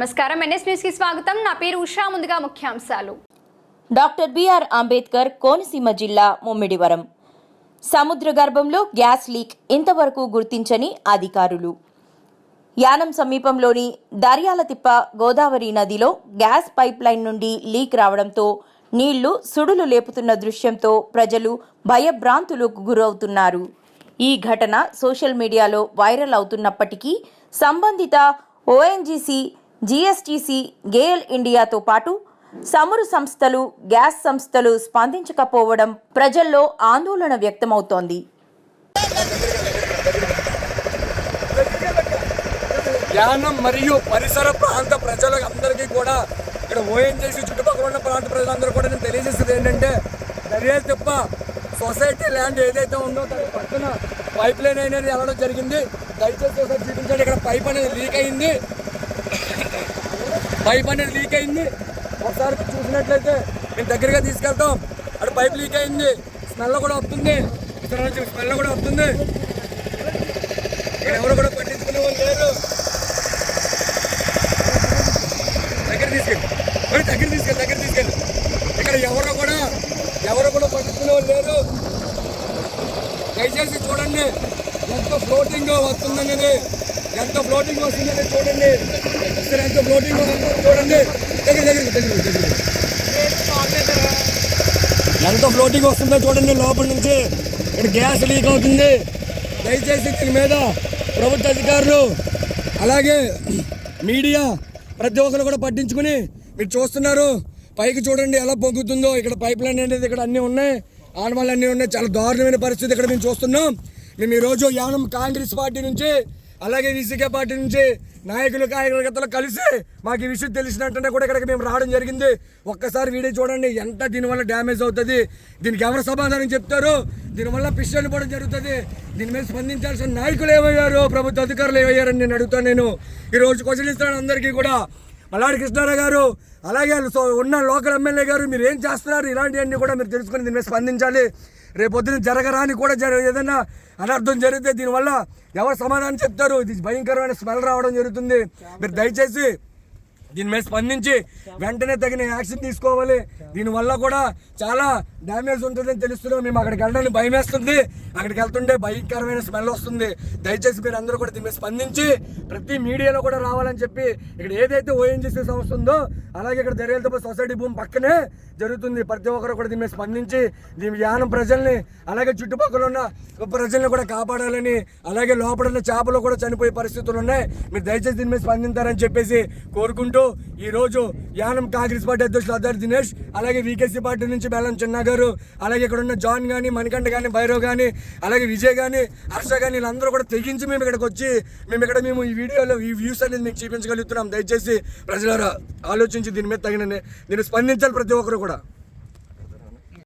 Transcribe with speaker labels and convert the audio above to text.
Speaker 1: నమస్కారం. ఎన్ఎస్ న్యూస్కి స్వాగతం. నా పేరు ఉషా. ముందుగా ముఖ్యాంశాలు.
Speaker 2: డాక్టర్ బిఆర్ అంబేద్కర్ కోనసీమ జిల్లా ముమ్మిడివరం. సముద్ర గర్భంలో గ్యాస్ లీక్ ఇంతవరకు గుర్తించని అధికారులు. యానం సమీపంలోని దర్యాలతిప్ప గోదావరి నదిలో గ్యాస్ పైప్ లైన్ నుండి లీక్ రావడంతో నీళ్ళు సుడులు లేపుతున్న దృశ్యంతో ప్రజలు భయభ్రాంతులకు గురవుతున్నారు. ఈ ఘటన సోషల్ మీడియాలో వైరల్ అవుతున్నప్పటికీ సంబంధిత ఓఎన్జీసీ జీఎస్టీసీ గేల్ ఇండియాతో పాటు చమురు సంస్థలు గ్యాస్ సంస్థలు స్పందించకపోవడం ప్రజల్లో ఆందోళన వ్యక్తమవుతోంది.
Speaker 3: యానం మరియు పరిసర ప్రాంత ప్రజలకు అందరికీ కూడా ఇక్కడ ఓఎన్జేసీ చుట్టుపక్కల ఉన్న ప్రాంత ప్రజలందరూ కూడా నేను తెలియజేసేది ఏంటంటే దర్యాలు తిప్ప సొసైటీ ల్యాండ్ ఏదైతే ఉందో దాని పక్కన పైప్ లైన్ అనేది వెళ్ళడం జరిగింది. దయచేసి ఒకసారి చూపించండి ఇక్కడ పైప్ అనేది లీక్ అయింది. పైప్ అనేది లీక్ అయింది. ఒకసారి చూసినట్లయితే మేము దగ్గరగా తీసుకెళ్తాం. అక్కడ పైప్ లీక్ అయింది. స్మెల్ కూడా వస్తుంది. ఇక్కడ నుంచి స్మెల్ కూడా వస్తుంది. ఇక్కడ ఎవరు కూడా పట్టించుకునే వాళ్ళు లేరు. దగ్గర తీసుకెళ్ళి. మరి దగ్గర తీసుకెళ్ళి దగ్గర తీసుకెళ్ళి. ఇక్కడ ఎవరు కూడా ఎవరు కూడా పట్టించుకునే వాళ్ళు లేరు. దయచేసి చూడండి. ఎంత ఫ్లోటింగ్ వస్తుందనేది. ఎంత ఫ్లోటింగ్ వస్తుందనేది చూడండి. ఇక్కడ ఎంత ఫ్లోటింగ్ వస్తుంది దగ్గర దగ్గర దగ్గర ఎంత ఫ్లోటింగ్ వస్తుందో చూడండి లోపల నుంచి ఇక్కడ గ్యాస్ లీక్ అవుతుంది. దయచేసి దీని మీద ప్రభుత్వ అధికారులు అలాగే మీడియా ప్రతి ఒక్కరు కూడా పట్టించుకుని మీరు చూస్తున్నారు. పైకి చూడండి ఎలా పొంగుతుందో. ఇక్కడ పైప్ లైన్ అనేది ఇక్కడ అన్నీ ఉన్నాయి. ఆనవాళ్ళు అన్నీ ఉన్నాయి. చాలా దారుణమైన పరిస్థితి ఇక్కడ మేము చూస్తున్నాం. మేము ఈరోజు యానం కాంగ్రెస్ పార్టీ నుంచి అలాగే విసికే పార్టీ నుంచి నాయకులు కార్యకర్తలు కలిసి మాకు ఈ విషయం తెలిసినట్టునే కూడా ఇక్కడికి మేము రావడం జరిగింది. ఒక్కసారి వీడియో చూడండి ఎంత దీనివల్ల డ్యామేజ్ అవుతుంది. దీనికి ఎవరు సమాధానం చెప్తారు? దీనివల్ల పిస్టల్ పడడం జరుగుతుంది. దీని మీద స్పందించాల్సిన నాయకులు ఏమయ్యారు? ప్రభుత్వ అధికారులు ఏమయ్యారని నేను అడుగుతాను నేను. ఈరోజు క్వశ్చన్ ఇస్తాను అందరికీ కూడా. మల్లాడి కృష్ణారావు గారు అలాగే సో ఉన్న లోకల్ ఎమ్మెల్యే గారు మీరు ఏం చేస్తున్నారు? ఇలాంటివన్నీ కూడా మీరు తెలుసుకొని దీని మీద స్పందించాలి. రేపొద్దున జరగరాని కూడా జర ఏదైనా అనర్థం జరిగితే దీనివల్ల ఎవరు సమాధానం చెప్తారు? ఇది భయంకరమైన స్మెల్ రావడం జరుగుతుంది. మీరు దయచేసి దీని మీద స్పందించి వెంటనే తగిన యాక్షన్ తీసుకోవాలి. దీనివల్ల కూడా చాలా డ్యామేజ్ ఉంటుందని తెలుస్తున్నాం. మేము అక్కడికి వెళ్ళడానికి భయం వేస్తుంది. అక్కడికి వెళ్తుంటే భయంకరమైన స్మెల్ వస్తుంది. దయచేసి మీరు అందరూ కూడా దీని మీద స్పందించి ప్రతి మీడియాలో కూడా రావాలని చెప్పి ఇక్కడ ఏదైతే ఓఎన్జీసీ సంస్థ ఉందో అలాగే ఇక్కడ దర్యాలతో సొసైటీ భూమి పక్కనే జరుగుతుంది. ప్రతి ఒక్కరు కూడా దీని మీద స్పందించి దీని యానం ప్రజల్ని అలాగే చుట్టుపక్కల ఉన్న ప్రజల్ని కూడా కాపాడాలని అలాగే లోపల చేపలు కూడా చనిపోయే పరిస్థితులు ఉన్నాయి. మీరు దయచేసి దీని మీద స్పందించారని చెప్పేసి కోరుకుంటూ ఈ రోజు యానం కాంగ్రెస్ పార్టీ అధ్యక్షులు అద్దరు దినేష్ అలాగే వికేసీ పార్టీ నుంచి బెల్లం చిన్న గారు అలాగే ఇక్కడ ఉన్న జాన్ కానీ మణికంఠ కానీ భైరవ్ కానీ అలాగే విజయ్ కానీ హర్ష కానీ వీళ్ళందరూ కూడా తెగించి మేము ఇక్కడికి వచ్చి మేము ఇక్కడ మేము ఈ వీడియోలో ఈ వ్యూస్ అనేది మీకు చూపించగలుగుతున్నాం. దయచేసి ప్రజలారా ఆలోచించి దీని మీద తగిన దీన్ని స్పందించాలి ప్రతి ఒక్కరు కూడా.